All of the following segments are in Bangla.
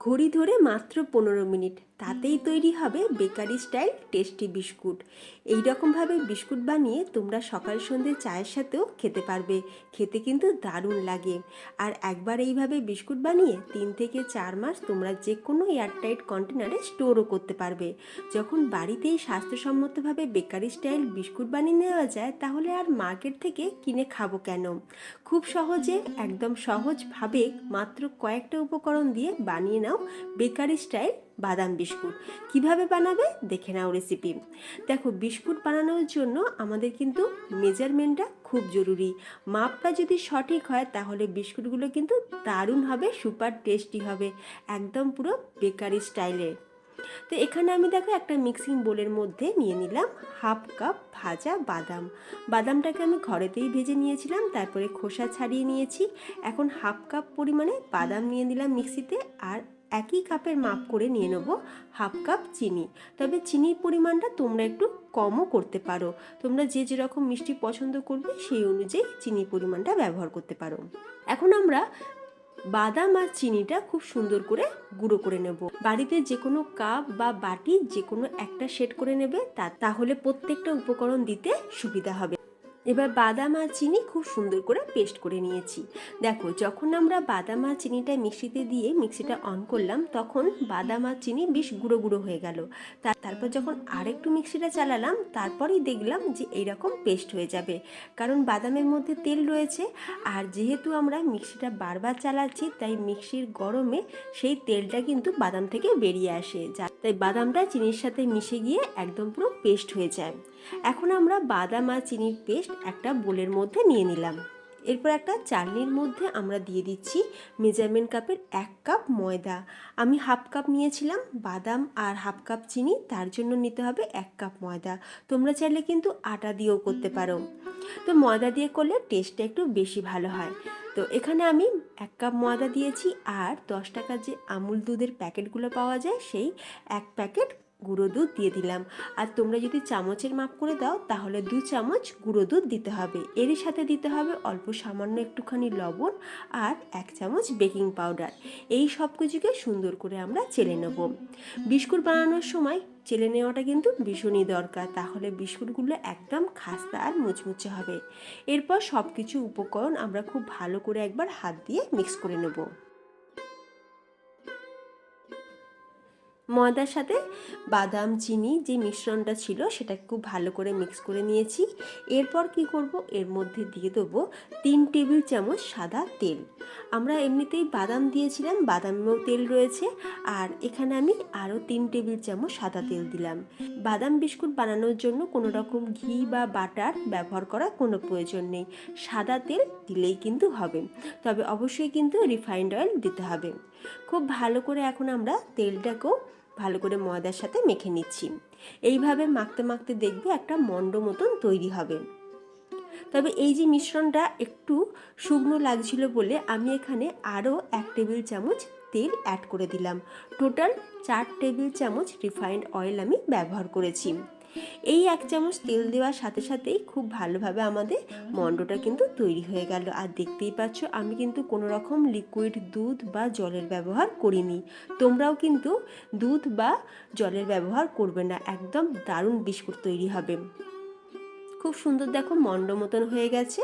ঘড়ি ধরে মাত্র পনেরো মিনিট। তাতেই তৈরি হবে বেকারি স্টাইল টেস্টি বিস্কুট। এই রকমভাবে বিস্কুট বানিয়ে তোমরা সকাল সন্ধ্যে চায়ের সাথেও খেতে পারবে। খেতে কিন্তু দারুণ লাগে। আর একবার এইভাবে বিস্কুট বানিয়ে তিন থেকে চার মাস তোমরা যে কোনো এয়ারটাইট কন্টেনারে স্টোরও করতে পারবে। যখন বাড়িতেই স্বাস্থ্যসম্মতভাবে বেকারি স্টাইল বিস্কুট বানিয়ে নেওয়া যায়, তাহলে আর মার্কেট থেকে কিনে খাব কেন? খুব সহজে, একদম সহজভাবে মাত্র কয়েকটা উপকরণ দিয়ে বানিয়ে নাও বেকারি স্টাইল বাদাম বিস্কুট। কীভাবে বানাবে দেখে নাও রেসিপি দেখো, বিস্কুট বানানোর জন্য আমাদের কিন্তু মেজারমেন্টটা খুব জরুরি। মাপটা যদি সঠিক হয়, তাহলে বিস্কুটগুলো কিন্তু দারুণ হবে সুপার টেস্টি হবে, একদম পুরো বেকারি স্টাইলের তো এখানে আমি দেখো একটা মিক্সিং বোলের মধ্যে নিয়ে নিলাম হাফ কাপ ভাজা বাদাম। বাদামটাকে আমি ঘরেতেই ভেজে নিয়েছিলাম, তারপরে খোসা ছাড়িয়ে নিয়েছি। এখন হাফ কাপ পরিমাণে বাদাম নিয়ে নিলাম মিক্সিতে আর একই কাপের মাপ করে নিয়ে নেব হাফ কাপ চিনি। তবে চিনির পরিমাণটা তোমরা একটু কমও করতে পারো। তোমরা যে যেরকম মিষ্টি পছন্দ করবে সেই অনুযায়ী চিনির পরিমাণটা ব্যবহার করতে পারো। এখন আমরা বাদাম আর চিনিটা খুব সুন্দর করে গুঁড়ো করে নেব। বাড়িতে যে কোনো কাপ বা বাটি যে কোনো একটা সেট করে নেবে তা তাহলে প্রত্যেকটা উপকরণ দিতে সুবিধা হবে। এবার বাদাম আর চিনি খুব সুন্দর করে পেস্ট করে নিয়েছি। দেখো, যখন আমরা বাদাম আর চিনিটা মিক্সিতে দিয়ে মিক্সিটা অন করলাম, তখন বাদাম আর চিনি বেশ গুঁড়ো গুঁড়ো হয়ে গেল। তারপর যখন আরেকটু মিক্সিটা চালালাম, তারপরেই দেখলাম যে এইরকম পেস্ট হয়ে যাবে। কারণ বাদামের মধ্যে তেল রয়েছে, আর যেহেতু আমরা মিক্সিটা বারবার চালাচ্ছি, তাই মিক্সির গরমে সেই তেলটা কিন্তু বাদাম থেকে বেরিয়ে আসে। যা তাই বাদামটা চিনির সাথে মিশে গিয়ে একদম পুরো পেস্ট হয়ে যায়। এখন আমরা বাদাম আর চিনির পেস্ট একটা বোলের মধ্যে নিয়ে নিলাম। এরপর একটা চালনির মধ্যে আমরা দিয়ে দিচ্ছি মেজারমেন্ট কাপের এক কাপ ময়দা। আমি হাফ কাপ নিয়েছিলাম বাদাম আর হাফ কাপ চিনি, তার জন্য নিতে হবে এক কাপ ময়দা। তোমরা চাইলে কিন্তু আটা দিয়েও করতে পারো। তো ময়দা দিয়ে করলে টেস্টটা একটু বেশি ভালো হয়। তো এখানে আমি এক কাপ ময়দা দিয়েছি আর দশ টাকার যে আমুল দুধের প্যাকেটগুলো পাওয়া যায়, সেই এক প্যাকেট গুঁড়ো দুধ দিয়ে দিলাম। আর তোমরা যদি চামচের মাপ করে দাও, তাহলে দু চামচ গুঁড়ো দুধ দিতে হবে। এর সাথে দিতে হবে অল্প সামান্য একটুখানি লবণ আর এক চামচ বেকিং পাউডার। এই সব কিছুকে সুন্দর করে আমরা চেলে নেব। বিস্কুট বানানোর সময় চেলে নেওয়াটা কিন্তু ভীষণই দরকার। তাহলে বিস্কুটগুলো একদম খাস্তা আর মুচমুচে হবে। এরপর সব কিছু উপকরণ আমরা খুব ভালো করে একবার হাত দিয়ে মিক্স করে নেব। ময়দার সাথে বাদাম, চিনি যে মিশ্রণটা ছিল সেটা খুব ভালো করে মিক্স করে নিয়েছি। এরপর কি করব? এর মধ্যে দিয়ে দেবো তিন টেবিল চামচ সাদা তেল। আমরা এমনিতেই বাদাম দিয়েছিলাম, বাদামেও তেল রয়েছে। আর এখানে আমি আরও তিন টেবিল চামচ সাদা তেল দিলাম। বাদাম বিস্কুট বানানোর জন্য কোনো রকম ঘি বা বাটার ব্যবহার করার কোনো প্রয়োজন নেই। সাদা তেল দিলেই কিন্তু হবে। তবে অবশ্যই কিন্তু রিফাইন্ড অয়েল দিতে হবে। খুব ভালো করে এখন আমরা তেলটাকেও ভালো করে ময়দার সাথে মেখে নিচ্ছি। এইভাবে মাখতে মাখতে দেখবে একটা মণ্ড মতন তৈরি হবে। তবে এই যে মিশ্রণটা একটু শুকনো লাগছিল বলে আমি এখানে আরও এক টেবিল চামচ তেল অ্যাড করে দিলাম। টোটাল চার টেবিল চামচ রিফাইন্ড অয়েল আমি ব্যবহার করেছি। এই এক চামচ তেল দেওয়ার সাথে সাথেই খুব ভালোভাবে আমাদের মণ্ডটা কিন্তু তৈরি হয়ে গেল। আর দেখতেই পাচ্ছ, আমি কিন্তু কোনো রকম লিকুইড দুধ বা জলের ব্যবহার করিনি। তোমরাও কিন্তু দুধ বা জলের ব্যবহার করবে না, একদম দারুণ বিস্কুট তৈরি হবে। খুব সুন্দর দেখো মণ্ড মতন হয়ে গেছে।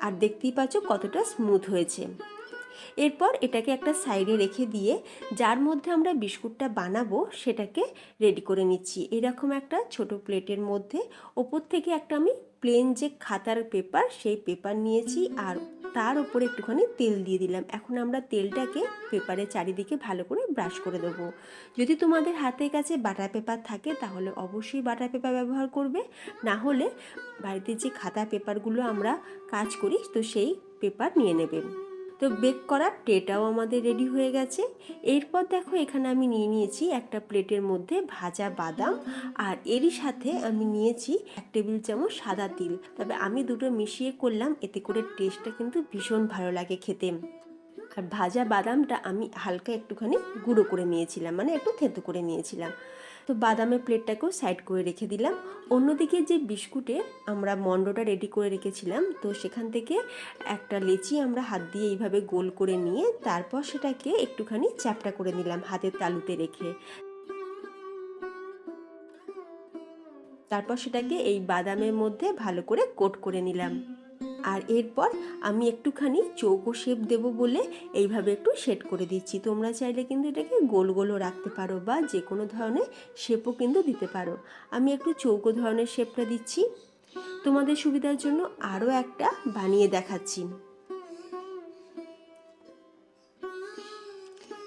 আর দেখতেই পাচ্ছ কতটা স্মুথ হয়েছে। এরপর এটাকে একটা সাইডে রেখে দিয়ে যার মধ্যে আমরা বিস্কুটটা বানাবো সেটাকে রেডি করে নিচ্ছি। এরকম একটা ছোট প্লেটের মধ্যে ওপর থেকে একটা আমি প্লেন যে খাতার পেপার সেই পেপার নিয়েছি আর তার উপরে একটুখানি তেল দিয়ে দিলাম। এখন আমরা তেলটাকে পেপারের চারিদিকে ভালো করে ব্রাশ করে দেবো। যদি তোমাদের হাতের কাছে বাটার পেপার থাকে তাহলে অবশ্যই বাটার পেপার ব্যবহার করবে। না হলে বাড়িতে যে খাতা পেপারগুলো আমরা কাজ করি তো সেই পেপার নিয়ে নেবে। তো বেক করার ট্রেটাও আমাদের রেডি হয়ে গেছে। এরপর দেখো এখানে আমি নিয়ে নিয়েছি একটা প্লেটের মধ্যে ভাজা বাদাম আর এরই সাথে আমি নিয়েছি এক টেবিল চামচ সাদা তিল। তবে আমি দুটো মিশিয়ে করলাম, এতে করে টেস্টটা কিন্তু ভীষণ ভালো লাগে খেতে। আর ভাজা বাদামটা আমি হালকা একটুখানি গুঁড়ো করে নিয়েছিলাম মানে একটু থেতো করে নিয়েছিলাম। তো বাদামের প্লেটটাকেও সাইড করে রেখে দিলাম। অন্যদিকে যে বিস্কুটে আমরা মন্ডটা রেডি করে রেখেছিলাম, তো সেখান থেকে একটা লেচি আমরা হাত দিয়ে এইভাবে গোল করে নিয়ে তারপর সেটাকে একটুখানি চ্যাপটা করে নিলাম হাতের তালুতে রেখে। তারপর সেটাকে এই বাদামের মধ্যে ভালো করে কোট করে নিলাম। আর এরপর আমি একটুখানি চৌকো শেপ দেব বলে এইভাবে একটু সেট করে দিচ্ছি। তোমরা চাইলে কিন্তু এটাকে গোল গোলও রাখতে পারো বা যে কোনো ধরনের শেপও কিন্তু দিতে পারো। আমি একটু চৌকো ধরনের শেপটা দিচ্ছি। তোমাদের সুবিধার জন্য আরও একটা বানিয়ে দেখাচ্ছি।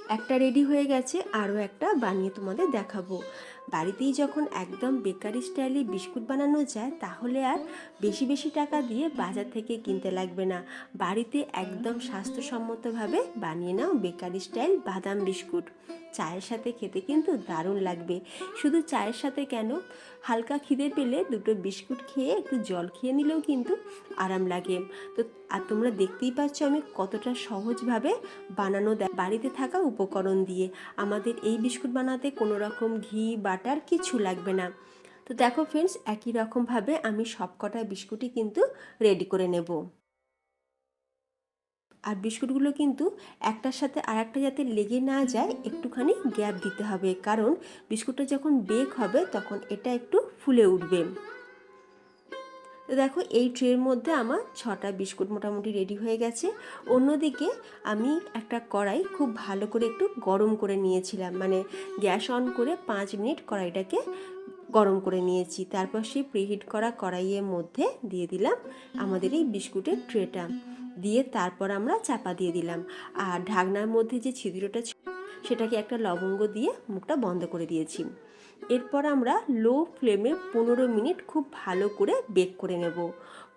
একটা রেডি হয়ে গেছে, আরও একটা বানিয়ে তোমাদের দেখাবো। বাড়িতেই যখন একদম বেকারি স্টাইলে বিস্কুট বানানো যায়, তাহলে আর বেশি বেশি টাকা দিয়ে বাজার থেকে কিনতে লাগবে না। বাড়িতে একদম স্বাস্থ্যসম্মতভাবে বানিয়ে নাও বেকারি স্টাইল বাদাম বিস্কুট। চায়ের সাথে খেতে কিন্তু দারুণ লাগবে। শুধু চায়ের সাথে কেন? হালকা খিদে পেলে দুটো বিস্কুট খেয়ে একটু জল খেয়ে নিলেও কিন্তু আরাম লাগে। তো, আর তোমরা দেখতেই পাচ্ছ আমি কতটা সহজভাবে বানানো দেয় বাড়িতে থাকা উপকরণ দিয়ে। আমাদের এই বিস্কুট বানাতে কোনো রকম ঘি, বাটার কিছু লাগবে না। তো দেখো ফ্রেন্ডস একই রকমভাবে আমি সবকটা বিস্কুটই কিন্তু রেডি করে নেব। আর বিস্কুটগুলো কিন্তু একটার সাথে আর একটা যাতে লেগে না যায়, একটুখানি গ্যাপ দিতে হবে। কারণ বিস্কুটটা যখন বেক হবে, তখন এটা একটু ফুলে উঠবে। তো দেখো, এই ট্রের মধ্যে আমার ছটা বিস্কুট মোটামুটি রেডি হয়ে গেছে। অন্যদিকে আমি একটা কড়াই খুব ভালো করে একটু গরম করে নিয়েছিলাম। মানে গ্যাস অন করে পাঁচ মিনিট কড়াইটাকে গরম করে নিয়েছি। তারপর সেই প্রিহিট করা কড়াইয়ের মধ্যে দিয়ে দিলাম আমাদের এই বিস্কুটের ট্রেটা দিয়ে তারপর আমরা চাপা দিয়ে দিলাম। আর ঢাকনার মধ্যে যে ছিদ্রটা ছিল, সেটাকে একটা লবঙ্গ দিয়ে মুখটা বন্ধ করে দিয়েছি। এরপর আমরা লো ফ্লেমে পনেরো মিনিট খুব ভালো করে বেক করে নেব।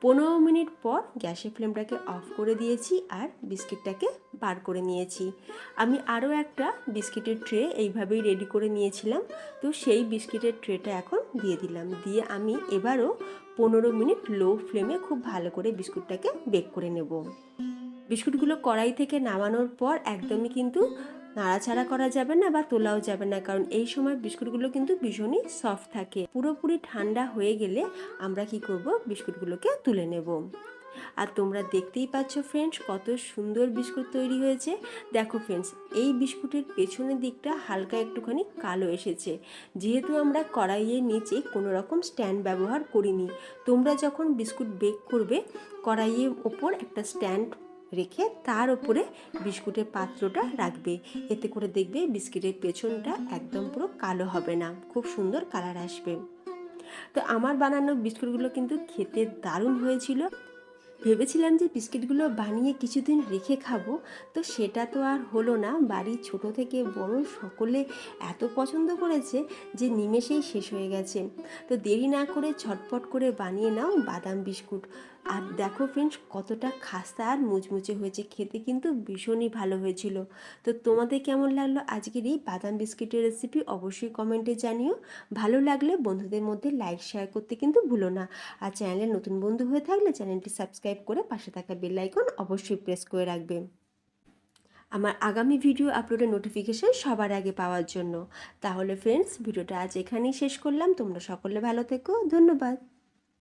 পনেরো মিনিট পর গ্যাসের ফ্লেমটাকে অফ করে দিয়েছি আর বিস্কিটটাকে বার করে নিয়েছি। আমি আরও একটা বিস্কিটের ট্রে এইভাবেই রেডি করে নিয়েছিলাম। তো সেই বিস্কিটের ট্রেটা এখন দিয়ে দিলাম। দিয়ে আমি এবারও পনেরো মিনিট লো ফ্লেমে খুব ভালো করে বিস্কুটটাকে বেক করে নেব। বিস্কুটগুলো কড়াই থেকে নামানোর পর একদমই কিন্তু নাড়াচাড়া করা যাবে না বা তোলাও যাবে না, কারণ এই সময় বিস্কুটগুলো কিন্তু ভীষণই সফট থাকে। পুরোপুরি ঠান্ডা হয়ে গেলে আমরা কি করব? বিস্কুটগুলোকে তুলে নেব। আর তোমরা দেখতেই পাচ্ছ ফ্রেন্ডস কত সুন্দর বিস্কুট তৈরি হয়েছে। দেখো ফ্রেন্ডস এই বিস্কুটের পেছনের দিকটা হালকা একটুখানি কালো এসেছে। যেহেতু আমরা কড়াইয়ের নিচে কোনো রকম স্ট্যান্ড ব্যবহার করিনি, তোমরা যখন বিস্কুট বেক করবে, কড়াইয়ের ওপর একটা স্ট্যান্ড রেখে তার উপরে বিস্কুটের পাত্রটা রাখবে। এতে করে দেখবে বিস্কিটের পেছনটা একদম পুরো কালো হবে না, খুব সুন্দর কালার আসবে। তো আমার বানানো বিস্কুটগুলো কিন্তু খেতে দারুণ হয়েছিল। ভেবেছিলাম যে বিস্কিটগুলো বানিয়ে কিছুদিন রেখে খাব, তো সেটা তো আর হলো না। বাড়ির ছোট থেকে বড় সকলে এত পছন্দ করেছে যে নিমেষেই শেষ হয়ে গেছে। তো দেরি না করে ছটপট করে বানিয়ে নাও বাদাম বিস্কুট। আর দেখো ফ্রেন্ডস কতটা খাস্তা আর মুচমুচে হয়েছে। খেতে কিন্তু ভীষণই ভালো হয়েছিল। তো তোমাদের কেমন লাগল আজকের এই বাদাম বিস্কিটের রেসিপি অবশ্যই কমেন্টে জানিও। ভালো লাগলে বন্ধুদের মধ্যে লাইক শেয়ার করতে কিন্তু ভুলো না। আর চ্যানেলে নতুন বন্ধু হয়ে থাকলে চ্যানেলটি সাবস্ক্রাইব করে পাশে থাকা বেল আইকন অবশ্যই প্রেস করে রাখবে। আমার আগামী ভিডিও আপলোডের নোটিফিকেশান সবার আগে পাওয়ার জন্য। তাহলে ফ্রেন্ডস ভিডিওটা আজ এখানেই শেষ করলাম। তোমরা সকলে ভালো থেকো। ধন্যবাদ।